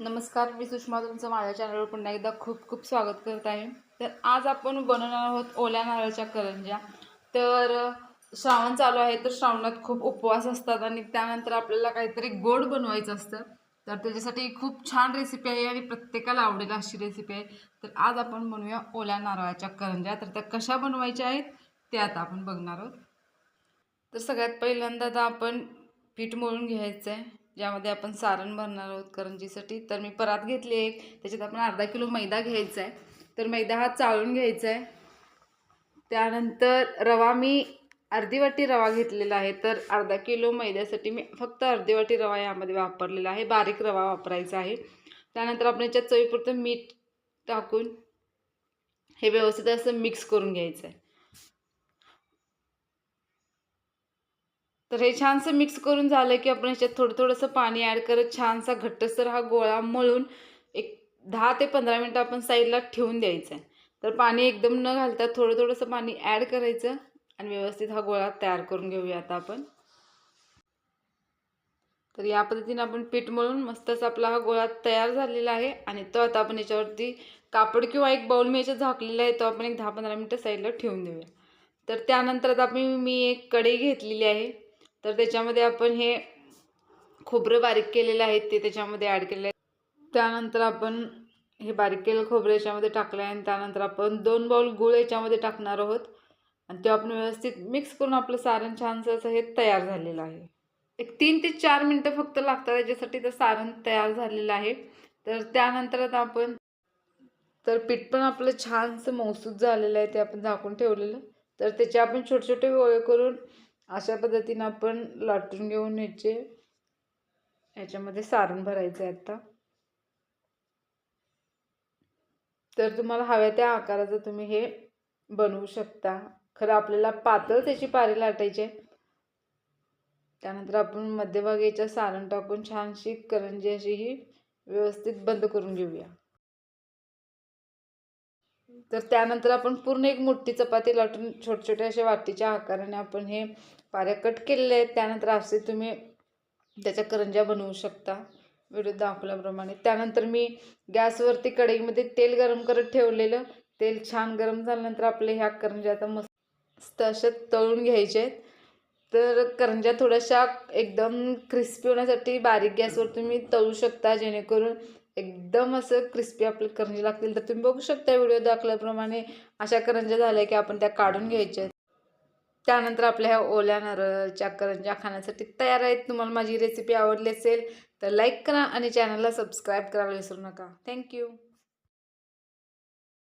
नमस्कार मी सुषमा तुमचं माझ्या चॅनलवर पुन्हा एकदा खूप खूप स्वागत करत आहे. तर आज आपण बनवणार आहोत ओल्या नारळाच्या करंज्या. तर श्रावण चालू आहे तर श्रावणात खूप उपवास असतात आणि त्यानंतर आपल्याला काहीतरी गोड बनवायचं असतं. तर त्याच्यासाठी खूप छान रेसिपी आहे आणि प्रत्येकाला आवडेल अशी रेसिपी आहे. तर आज आपण बनवूया ओल्या नारळाच्या करंज्या. तर त्या कशा बनवायच्या आहेत ते आता आपण बघणार आहोत. तर सगळ्यात पहिल्यांदा आता आपण पीठ मळून घ्यायचं आहे ज्यामध्ये आपण सारण भरणार आहोत करंजीसाठी. तर मी परात घेतली एक. त्याच्यात आपण अर्धा किलो मैदा घ्यायचा आहे. तर मैदा हा चाळून घ्यायचा आहे. त्यानंतर रवा मी अर्धी वाटी रवा घेतलेला आहे. तर अर्धा किलो मैद्यासाठी मी फक्त अर्धी वाटी रवा यामध्ये वापरलेला आहे. बारीक रवा वापरायचा आहे. त्यानंतर आपण याच्यात चवीपुरतं मीठ टाकून हे व्यवस्थित असं मिक्स करून घ्यायचं आहे. तर हे छानसं मिक्स करून झालं की आपण ह्याच्यात थोडं थोडंसं पाणी ॲड करत छानसा घट्टसर हा गोळा मळून एक दहा ते पंधरा मिनटं आपण साईडला ठेवून द्यायचं. आहे तर पाणी एकदम न घालता थोडं थोडंसं पाणी ॲड करायचं आणि व्यवस्थित हा गोळा तयार करून घेऊया आता आपण. तर या पद्धतीने आपण पीठ मळून मस्तच आपला हा गोळा तयार झालेला आहे आणि तो आता आपण याच्यावरती कापड किंवा एक बाउल मी याच्यात झाकलेला आहे तो आपण एक दहा पंधरा मिनटं साईडला ठेवून देऊया. तर त्यानंतर आता आपण मी एक कढई घेतलेली आहे. तर त्याच्यामध्ये आपण हे खोबरं बारीक केलेलं आहे ते त्याच्यामध्ये ॲड केलेलं आहे. त्यानंतर आपण हे बारीक केलेलं खोबरं याच्यामध्ये टाकलं आहे आणि त्यानंतर आपण दोन बाउल गुळ याच्यामध्ये टाकणार आहोत. आणि ते आपण व्यवस्थित मिक्स करून आपलं सारण छानसं असं हे तयार झालेलं आहे. एक तीन ते चार मिनटं फक्त लागतात त्याच्यासाठी तर सारण तयार झालेलं आहे. तर त्यानंतर आता आपण तर पीठ पण आपलं छानसं मौसूद झालेलं आहे ते आपण झाकून ठेवलेलं. तर त्याचे आपण छोटे छोटे गोळे करून अशा पद्धतीनं आपण लाटून घेऊन याचे याच्यामध्ये सारण भरायचं आहे आता. तर तुम्हाला हव्या त्या आकाराचं तुम्ही हे बनवू शकता. खरं आपल्याला पातळ त्याची पारी लाटायची आहे त्यानंतर आपण मध्यभागीच्या सारण टाकून छानशी करंजी अशी ही व्यवस्थित बंद करून घेऊया. तर त्यानंतर आपण पूर्ण एक मोठी चपाती लाटून छोटे छोटे अशा वाटीच्या आकाराने आपण हे पाऱ्या कट केलेले आहेत. त्यानंतर असे तुम्ही त्याच्या करंज्या बनवू शकता. व्हिडिओ दाखवल्याप्रमाणे. त्यानंतर मी गॅसवरती कढईमध्ये तेल गरम करत ठेवलेलं. तेल छान गरम झाल्यानंतर आपले ह्या करंज्या आता मस्त अशा तळून घ्यायचे आहेत. तर करंज्या थोड्याशा एकदम क्रिस्पी होण्यासाठी बारीक गॅसवर तुम्ही तळू शकता जेणेकरून एकदम असं क्रिस्पी आपले करंजी लागतील तर तुम्ही बघू शकता व्हिडिओ दाखल्याप्रमाणे अशा करंज्या झाल्या की आपण त्या काढून घ्यायच्या. त्यानंतर आपल्या ह्या ओल्या नारळच्या करंज्या खाण्यासाठी तयार आहेत. तुम्हाला माझी रेसिपी आवडली असेल तर लाईक करा आणि चॅनलला सबस्क्राईब करायला विसरू नका. थँक्यू